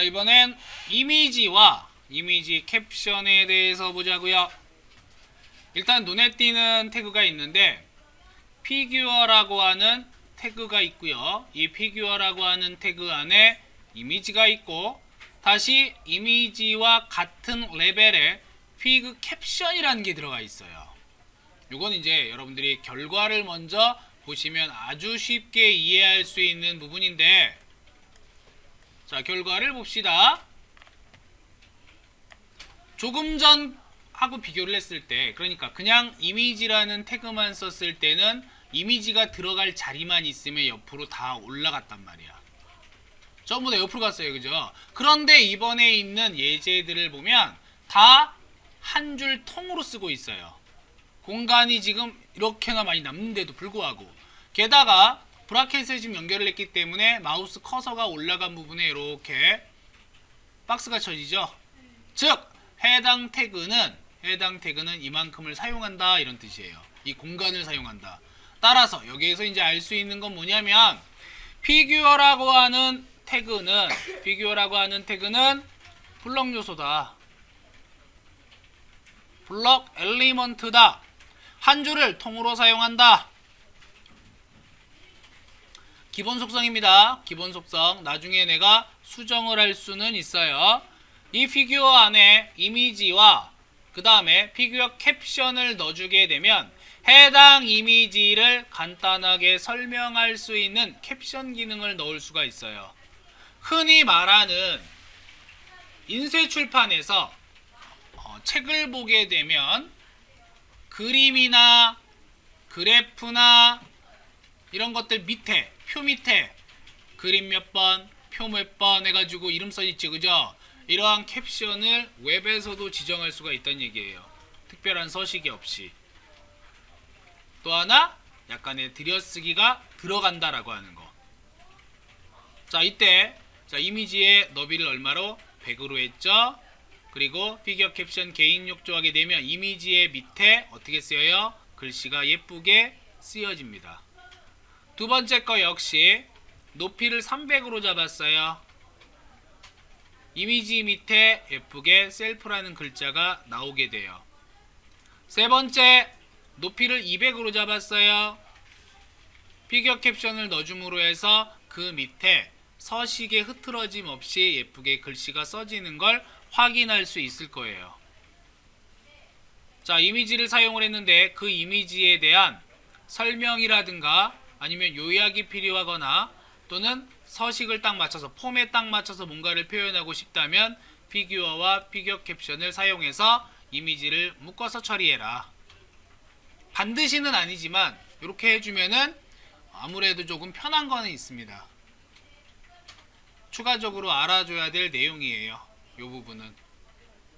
자, 이번엔 이미지와 이미지 캡션에 대해서 보자고요. 일단 눈에 띄는 태그가 있는데 피규어라고 하는 태그가 있고요. 이 피규어라고 하는 태그 안에 이미지가 있고 다시 이미지와 같은 레벨의 피그 캡션이라는 게 들어가 있어요. 이건 이제 여러분들이 결과를 먼저 보시면 아주 쉽게 이해할 수 있는 부분인데 자 결과를 봅시다. 조금 전 하고 비교를 했을 때 그러니까 그냥 이미지라는 태그만 썼을 때는 이미지가 들어갈 자리만 있으면 옆으로 다 올라갔단 말이야. 전부 다 옆으로 갔어요. 그죠? 그런데 이번에 있는 예제들을 보면 다 한 줄 통으로 쓰고 있어요. 공간이 지금 이렇게나 많이 남는데도 불구하고 게다가 브라켓에 지금 연결을 했기 때문에 마우스 커서가 올라간 부분에 이렇게 박스가 쳐지죠. 즉 해당 태그는 해당 태그는 이만큼을 사용한다 이런 뜻이에요. 이 공간을 사용한다. 따라서 여기에서 이제 알 수 있는 건 뭐냐면 피규어라고 하는 태그는 피규어라고 하는 태그는 블럭 요소다. 블럭 엘리먼트다. 한 줄을 통으로 사용한다. 기본 속성입니다. 기본 속성. 나중에 내가 수정을 할 수는 있어요. 이 피규어 안에 이미지와 그 다음에 피규어 캡션을 넣어주게 되면 해당 이미지를 간단하게 설명할 수 있는 캡션 기능을 넣을 수가 있어요. 흔히 말하는 인쇄 출판에서 어, 책을 보게 되면 그림이나 그래프나 이런 것들 밑에 표 밑에 그림 몇 번, 표 몇 번 해가지고 이름 써있죠, 그죠? 이러한 캡션을 웹에서도 지정할 수가 있다는 얘기예요. 특별한 서식이 없이. 또 하나 약간의 들여쓰기가 들어간다라고 하는 거. 자 이때 자 이미지의 너비를 얼마로 100으로 했죠. 그리고 피규어 캡션 개인 욕조하게 되면 이미지의 밑에 어떻게 쓰여요? 글씨가 예쁘게 쓰여집니다. 두 번째 거 역시 높이를 300으로 잡았어요. 이미지 밑에 예쁘게 셀프라는 글자가 나오게 돼요. 세 번째 높이를 200으로 잡았어요. 피규어 캡션을 넣어줌으로 해서 그 밑에 서식의 흐트러짐 없이 예쁘게 글씨가 써지는 걸 확인할 수 있을 거예요. 자, 이미지를 사용을 했는데 그 이미지에 대한 설명이라든가 아니면 요약이 필요하거나 또는 서식을 딱 맞춰서 폼에 딱 맞춰서 뭔가를 표현하고 싶다면 피규어와 피규어 캡션을 사용해서 이미지를 묶어서 처리해라. 반드시는 아니지만 이렇게 해주면은 아무래도 조금 편한 거는 있습니다. 추가적으로 알아줘야 될 내용이에요. 이 부분은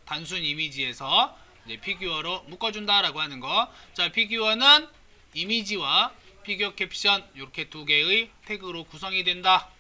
단순 이미지에서 이제 피규어로 묶어준다라고 하는 거. 자, 피규어는 이미지와 피규어 캡션 이렇게 두 개의 태그로 구성이 된다.